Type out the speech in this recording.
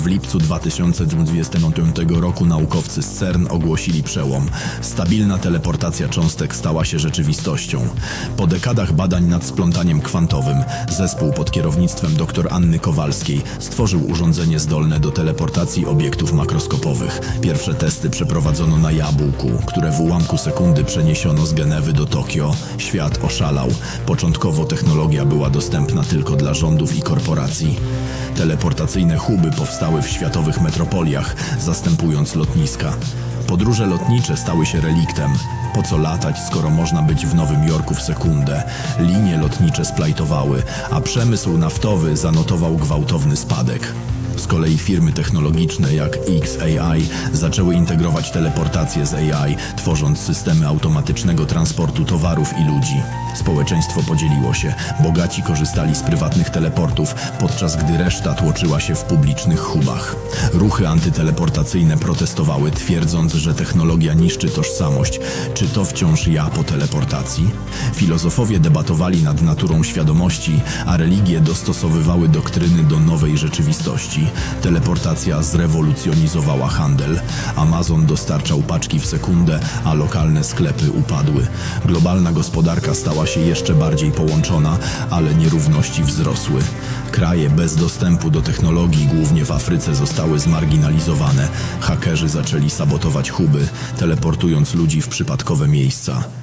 W lipcu 2025 roku naukowcy z CERN ogłosili przełom. Stabilna teleportacja cząstek stała się rzeczywistością. Po dekadach badań nad splątaniem kwantowym zespół pod kierownictwem dr Anny Kowalskiej stworzył urządzenie zdolne do teleportacji obiektów makroskopowych. Pierwsze testy przeprowadzono na jabłku, które w ułamku sekundy przeniesiono z Genewy do Tokio. Świat oszalał. Początkowo technologia była dostępna tylko dla rządów i korporacji. Teleportacyjne huby powstały w światowych metropoliach, zastępując lotniska. Podróże lotnicze stały się reliktem. Po co latać, skoro można być w Nowym Jorku w sekundę? Linie lotnicze splajtowały, a przemysł naftowy zanotował gwałtowny spadek. Kolei firmy technologiczne jak XAI zaczęły integrować teleportację z AI, tworząc systemy automatycznego transportu towarów i ludzi. Społeczeństwo podzieliło się. Bogaci korzystali z prywatnych teleportów, podczas gdy reszta tłoczyła się w publicznych hubach. Ruchy antyteleportacyjne protestowały, twierdząc, że technologia niszczy tożsamość. Czy to wciąż ja po teleportacji? Filozofowie debatowali nad naturą świadomości, a religie dostosowywały doktryny do nowej rzeczywistości. Teleportacja zrewolucjonizowała handel. Amazon dostarczał paczki w sekundę, a lokalne sklepy upadły. Globalna gospodarka stała się jeszcze bardziej połączona, ale nierówności wzrosły. Kraje bez dostępu do technologii, głównie w Afryce, zostały zmarginalizowane. Hakerzy zaczęli sabotować huby, teleportując ludzi w przypadkowe miejsca.